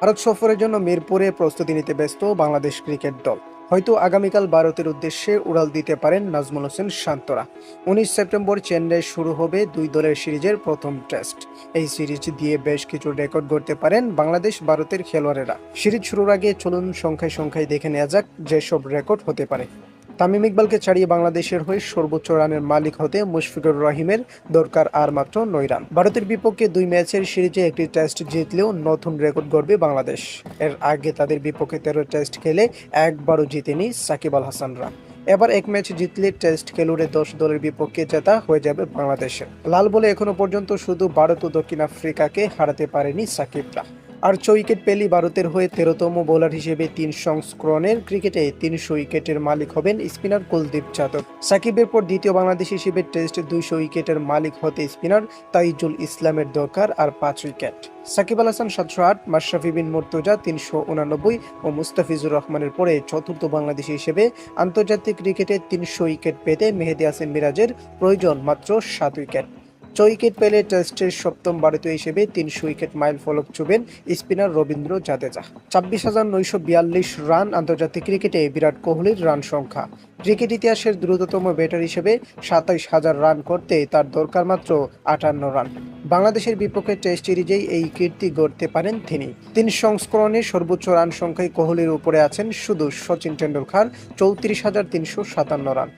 ভারত সফরের জন্য মিরপুরে প্রস্তুতি নিতে ব্যস্ত বাংলাদেশ ক্রিকেট দল। হয়তো আগামীকাল ভারতের উদ্দেশ্যে উড়াল দিতে পারেন নাজমুল হোসেন শান্তরা। উনিশ সেপ্টেম্বর চেন্নাই শুরু হবে দুই দলের সিরিজের প্রথম টেস্ট। এই সিরিজ দিয়ে বেশ কিছু রেকর্ড গড়তে পারেন বাংলাদেশ, ভারতের খেলোয়াড়েরা। সিরিজ শুরুর আগে চলুন সংখ্যায় সংখ্যায় দেখে নেওয়া যাক যেসব রেকর্ড হতে পারে। তামিম ইকবালকে ছাড়িয়ে বাংলাদেশের হয়ে সর্বোচ্চ রানের মালিক হতে মুশফিকুর রহিমের দরকার আর মাত্র নয় রান। ভারতের বিপক্ষে দুই ম্যাচের সিরিজে একটি টেস্ট জিতলেও নতুন রেকর্ড গড়বে বাংলাদেশ। এর আগে তাদের বিপক্ষে তেরো টেস্ট খেলে একবারও জিতেনি সাকিব আল হাসানরা। এবার এক ম্যাচ জিতলে টেস্ট খেলুড়ে দশ দলের বিপক্ষে জেতা হয়ে যাবে বাংলাদেশের। লাল বলে এখনও পর্যন্ত শুধু ভারত ও দক্ষিণ আফ্রিকাকে হারাতে পারেনি সাকিবরা। আর ছ উইকেট পেলি ভারতের হয়ে তেরোতম বোলার হিসেবে তিন সংস্করণের ক্রিকেটে তিনশো উইকেটের মালিক হবেন স্পিনার কুলদীপ যাদব। সাকিবের পর দ্বিতীয় বাংলাদেশ হিসেবে টেস্টে দুইশো উইকেটের মালিক হতে স্পিনার তাইজুল ইসলামের দরকার আর পাঁচ উইকেট। সাকিব আল হাসান সাতশো আট, মাশরাফি বিন মুর্তজা তিনশো উনানব্বই ও মুস্তাফিজুর রহমানের পরে চতুর্থ বাংলাদেশি হিসেবে আন্তর্জাতিক ক্রিকেটে তিনশো উইকেট পেতে মেহেদি হাসান মিরাজের প্রয়োজন মাত্র সাত উইকেট। ছ উইকেট পেলে টেস্টের সপ্তম ভারতীয় হিসেবে তিনশো উইকেট মাইল ফলক ছুবেন স্পিনার রবীন্দ্র জাদেজা। ছাব্বিশ হাজার নয়শো বিয়াল্লিশ রান আন্তর্জাতিক ক্রিকেটে বিরাট কোহলির রান সংখ্যা। ক্রিকেট ইতিহাসের দ্রুততম ব্যাটার হিসেবে সাতাইশ হাজার রান করতে তার দরকার মাত্র আটান্ন রান। বাংলাদেশের বিপক্ষে টেস্ট সিরিজেই এই কীর্তি গড়তে পারেন তিনি। তিন সংস্করণে সর্বোচ্চ রান সংখ্যায় কোহলির উপরে আছেন শুধু সচিন টেন্ডুলকার চৌত্রিশ হাজার তিনশো সাতান্ন রান।